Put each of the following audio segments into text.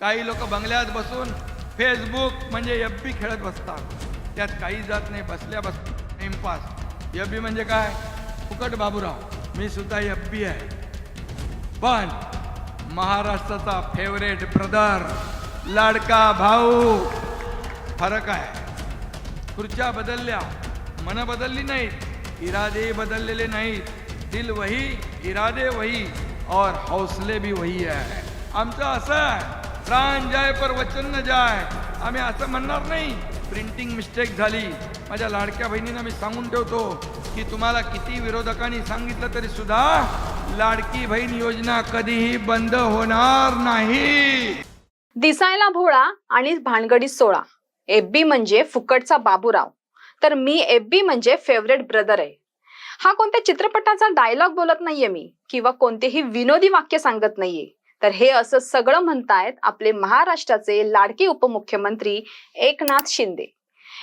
काही लोक बंगल्यात बसून फेसबुक म्हणजे एफ बी खेळत बसतात. त्यात काही जात नाही बसल्या बस टाइमपास एफ बी म्हणजे काय? फुकट बाबूराव. मी सुद्धा एफ बी आहे. पण महाराष्ट्राचा फेवरेट ब्रदर लाडका भाऊ फरक आहे. खुर्च्या बदलल्या मन बदलली नाहीत इरादे बदललेले नाहीत. दिल वही इरादे वही और हौसले भी वही आहे. आमचं असं आहे. प्राण जाय पर वचन न जाय. आम्ही असं म्हणणार नाही. प्रिंटिंग मिस्टेक झाली. माझ्या लाडक्या बहिणींना मी सांगून ठेवतो की तुम्हाला किती विरोधकांनी सांगितलं तरी सुद्धा लाडकी बहीण योजना कधीही बंद होणार नाही. दिसायला भोळा आणि भानगडी सोळा. एबी म्हणजे फुकटचा बाबूराव. तर मी एफबी म्हणजे फेवरेट ब्रदर आहे. हा कोणत्या चित्रपटाचा डायलॉग बोलत नाहीये मी किंवा कोणतेही विनोदी वाक्य सांगत नाहीये. तर हे असं सगळं म्हणतायत आपले महाराष्ट्राचे लाडके उपमुख्यमंत्री एकनाथ शिंदे.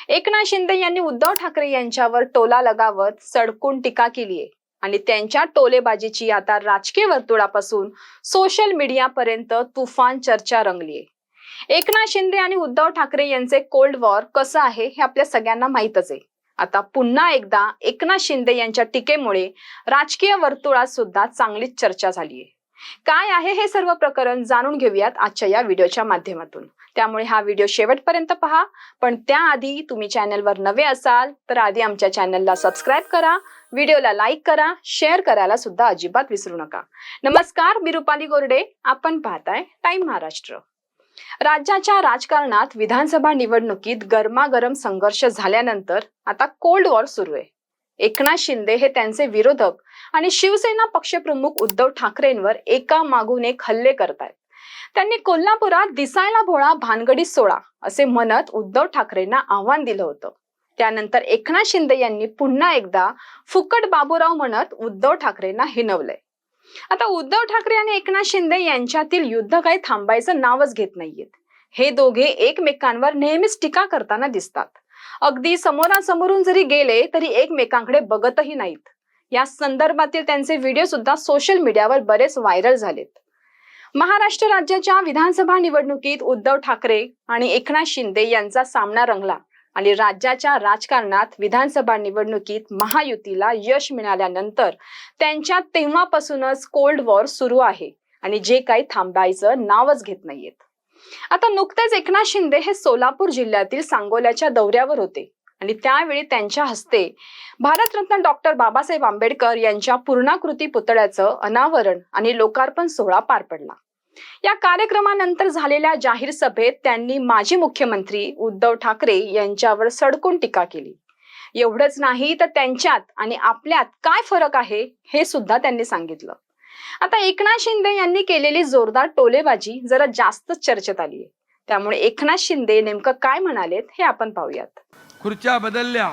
एकनाथ शिंदे यांनी उद्धव ठाकरे यांच्यावर टोला लगावत सडकून टीका केली आहे. आणि त्यांच्या टोलेबाजीची आता राजकीय वर्तुळापासून सोशल मीडियापर्यंत तुफान चर्चा रंगलीय एकनाथ शिंदे आणि उद्धव ठाकरे यांचे कोल्ड वॉर कसं आहे हे आपल्या सगळ्यांना माहीतच आहे. आता पुन्हा एकदा एकनाथ शिंदे यांच्या टीकेमुळे राजकीय वर्तुळात सुद्धा चांगलीच चर्चा झाली आहे. काय आहे हे सर्व प्रकरण जाणून घेऊयात आजच्या या व्हिडिओच्या माध्यमातून. त्यामुळे हा व्हिडिओ शेवटपर्यंत पहा. पण त्याआधी तुम्ही चॅनलवर नवे असाल तर आधी आमच्या चॅनलला सबस्क्राईब करा. व्हिडिओला लाईक करा. शेअर करायला सुद्धा अजिबात विसरू नका. नमस्कार मी रुपाली गोरडे. आपण पाहताय टाइम महाराष्ट्र. राज्याच्या राजकारणात विधानसभा निवडणुकीत गरमागरम संघर्ष झाल्यानंतर आता कोल्ड वॉर सुरू आहे. एकनाथ शिंदे हे त्यांचे विरोधक आणि शिवसेना पक्षप्रमुख उद्धव ठाकरेंवर एका मागून एक हल्ले करतायत. त्यांनी कोल्हापुरात दिसायला भोळा भानगडी सोळा असे म्हणत उद्धव ठाकरेंना आव्हान दिलं होतं. त्यानंतर एकनाथ शिंदे यांनी पुन्हा एकदा फुकट बाबूराव म्हणत उद्धव ठाकरेंना हिनवलंय आता उद्धव ठाकरे आणि एकनाथ शिंदे यांच्यातील युद्ध काही थांबायचं नावच घेत नाहीयेत. हे दोघे एकमेकांवर नेहमीच टीका करताना दिसतात. अगदी समोरासमोरून जरी गेले तरी एकमेकांकडे बघतही नाहीत. या संदर्भातील त्यांचे व्हिडिओ सुद्धा सोशल मीडियावर बरेच व्हायरल झालेत. महाराष्ट्र राज्याच्या विधानसभा निवडणुकीत उद्धव ठाकरे आणि एकनाथ शिंदे यांचा सामना रंगला आणि राज्याच्या राजकारणात विधानसभा निवडणुकीत महायुतीला यश मिळाल्यानंतर त्यांच्यात तेव्हापासूनच कोल्ड वॉर सुरू आहे आणि जे काही थांबायचं नावच घेत नाहीयेत. आता नुकतेच एकनाथ शिंदे हे सोलापूर जिल्ह्यातील सांगोल्याच्या दौऱ्यावर होते. आणि त्यावेळी त्यांच्या हस्ते भारतरत्न डॉक्टर बाबासाहेब आंबेडकर यांच्या पूर्णाकृती पुतळ्याचं अनावरण आणि लोकार्पण सोहळा पार पडला. या कार्यक्रमानंतर झालेल्या जाहीर सभेत त्यांनी माजी मुख्यमंत्री उद्धव ठाकरे यांच्यावर सडकून टीका केली. एवढंच नाही तर त्यांच्यात आणि आपल्यात काय फरक आहे हे सुद्धा त्यांनी सांगितलं. आता एकनाथ शिंदे यांनी केलेली जोरदार टोलेबाजी जरा जास्तच चर्चेत आली आहे. त्यामुळे एकनाथ शिंदे नेमकं काय म्हणालेत हे आपण पाहूयात. खुर्च्या बदलल्या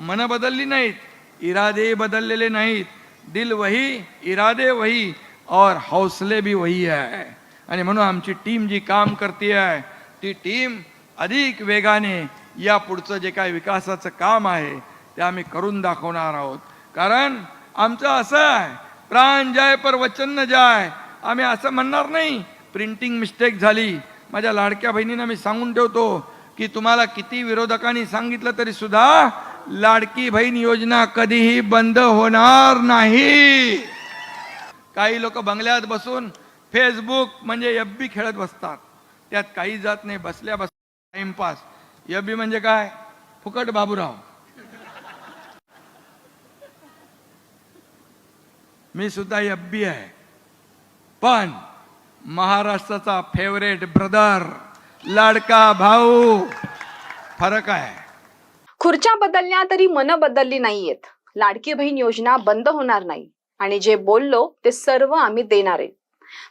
मन बदलली नाहीत इरादे बदललेले नाहीत. दिल वही इरादे वही और हौसले भी वही आहे आणि म्हणून आमची टीम जी काम करते आहे ती टीम अधिक वेगाने या पुढचं जे काही विकासाचं काम आहे ते आम्ही करून दाखवणार आहोत. कारण आमचं असं आहे प्राण जाय पर वचन न जाय. आम्ही असं म्हणणार नाही. प्रिंटिंग मिस्टेक झाली. माझ्या लाडक्या बहिणींना मी सांगून ठेवतो की तुम्हाला किती विरोधकांनी सांगितलं तरी सुद्धा लाडकी बहीण योजना कधीही बंद होणार नाही. काही लोक बंगल्यात बसून फेसबुक म्हणजे यब्बी बी खेळत बसतात. त्यात काही जात नाही. बसल्या बस टाइमपास. यब्बी म्हणजे काय? फुकट बाबूराव. मी सुद्धा एफ बी आहे. पण महाराष्ट्राचा फेवरेट ब्रदर लाडका भाऊ फरक आहे. खुर्च्या बदलल्या तरी मन बदलली नाहीयेत. लाडकी बहीण योजना बंद होणार नाही. आणि जे बोललो ते सर्व आम्ही देणार आहे.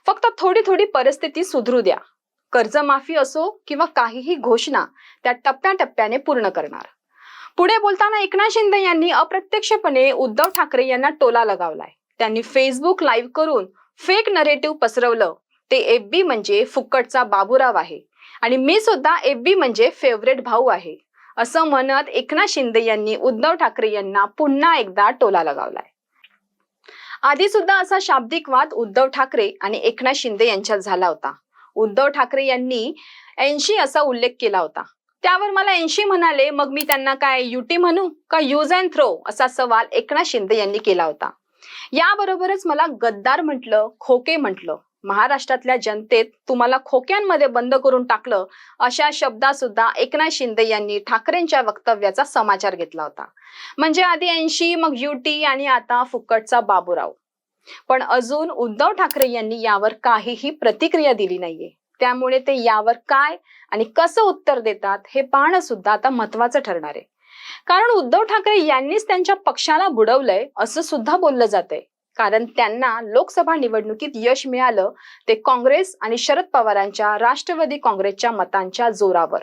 फक्त थोडी थोडी परिस्थिती सुधरू द्या. कर्जमाफी असो किंवा काहीही घोषणा त्या टप्प्याटप्प्याने पूर्ण करणार. पुढे बोलताना एकनाथ शिंदे यांनी अप्रत्यक्षपणे उद्धव ठाकरे यांना टोला लगावलाय. त्यांनी फेसबुक लाईव्ह करून फेक नरेटिव्ह पसरवलं. ते एफ बी म्हणजे फुकटचा बाबुराव आहे. आणि मी सुद्धा एफ बी म्हणजे फेवरेट भाऊ आहे. असं म्हणत एकनाथ शिंदे यांनी उद्धव ठाकरे यांना पुन्हा एकदा टोला लगावलाय. आधी सुद्धा असा शाब्दिक वाद उद्धव ठाकरे आणि एकनाथ शिंदे यांच्यात झाला होता. उद्धव ठाकरे यांनी ऐंशी असा उल्लेख केला होता. त्यावर मला ऐंशी म्हणाले मग मी त्यांना काय युटी म्हणू? का यूज अँड थ्रो असा सवाल एकनाथ शिंदे यांनी केला होता. याबरोबरच मला गद्दार म्हटलं खोके म्हटलं. महाराष्ट्रातल्या जनतेत तुम्हाला खोक्यांमध्ये बंद करून टाकलं अशा शब्दात सुद्धा एकनाथ शिंदे यांनी ठाकरेंच्या वक्तव्याचा समाचार घेतला होता. म्हणजे आधी ऐंशी मग युटी आणि आता फुकटचा बाबूराव. पण अजून उद्धव ठाकरे यांनी यावर काहीही प्रतिक्रिया दिली नाहीये. त्यामुळे ते यावर काय आणि कसं उत्तर देतात हे पाहणं सुद्धा आता महत्वाचं ठरणार आहे. कारण उद्धव ठाकरे यांनीच त्यांच्या पक्षाला बुडवलंय असं सुद्धा बोललं जातंय. कारण त्यांना लोकसभा निवडणुकीत यश मिळालं ते काँग्रेस आणि शरद पवारांच्या राष्ट्रवादी काँग्रेसच्या मतांच्या जोरावर.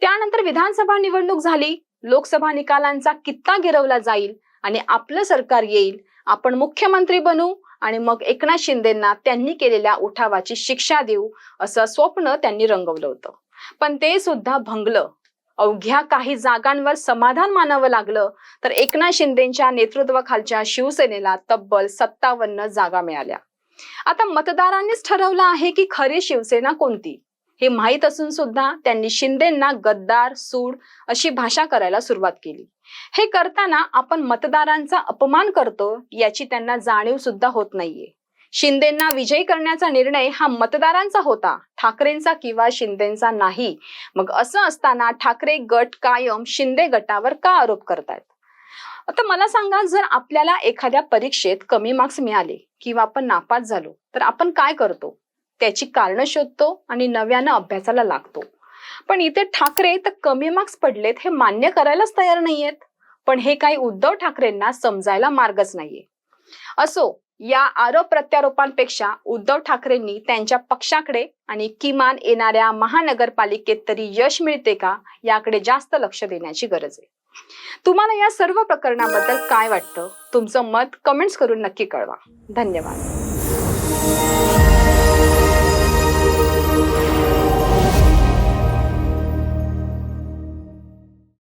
त्यानंतर विधानसभा निवडणूक झाली लोकसभा निकालांचा कित्ता गिरवला जाईल आणि आपलं सरकार येईल आपण मुख्यमंत्री बनू आणि मग एकनाथ शिंदेना त्यांनी केलेल्या उठावाची शिक्षा देऊ असं स्वप्न त्यांनी रंगवलं होतं. पण ते सुद्धा भंगलं. अवघ्या काही जागांवर समाधान मानावं लागलं तर एकनाथ शिंदेच्या नेतृत्वाखालच्या शिवसेनेला तब्बल सत्तावन्न जागा मिळाल्या. आता मतदारांनीच ठरवलं आहे की खरी शिवसेना कोणती? हे माहीत असून सुद्धा त्यांनी शिंदेंना गद्दार सूड अशी भाषा करायला सुरुवात केली. हे करताना आपण मतदारांचा अपमान करतो याची त्यांना जाणीव सुद्धा होत नाहीये. शिंदेंना विजयी करण्याचा निर्णय हा मतदारांचा होता. ठाकरेंचा किंवा शिंदेचा नाही. मग असं असताना ठाकरे गट कायम शिंदे गटावर का आरोप करतायत? आता मला सांगा जर आपल्याला एखाद्या परीक्षेत कमी मार्क्स मिळाले किंवा आपण नापास झालो तर आपण काय करतो? त्याची कारणं शोधतो आणि नव्यानं अभ्यासाला लागतो. पण इथे ठाकरे तर कमी मार्क्स पडलेत हे मान्य करायलाच तयार नाहीयेत. पण हे काही उद्धव ठाकरेंना समजायला मार्गच नाहीये. असो या आरोप प्रत्यारोपांपेक्षा उद्धव ठाकरेंनी त्यांच्या पक्षाकडे आणि किमान येणाऱ्या महानगरपालिकेत तरी यश मिळते का याकडे जास्त लक्ष देण्याची गरज आहे. तुम्हाला या सर्व प्रकरणाबद्दल काय वाटतं? तुमचं मत कमेंट्स करून नक्की कळवा. धन्यवाद.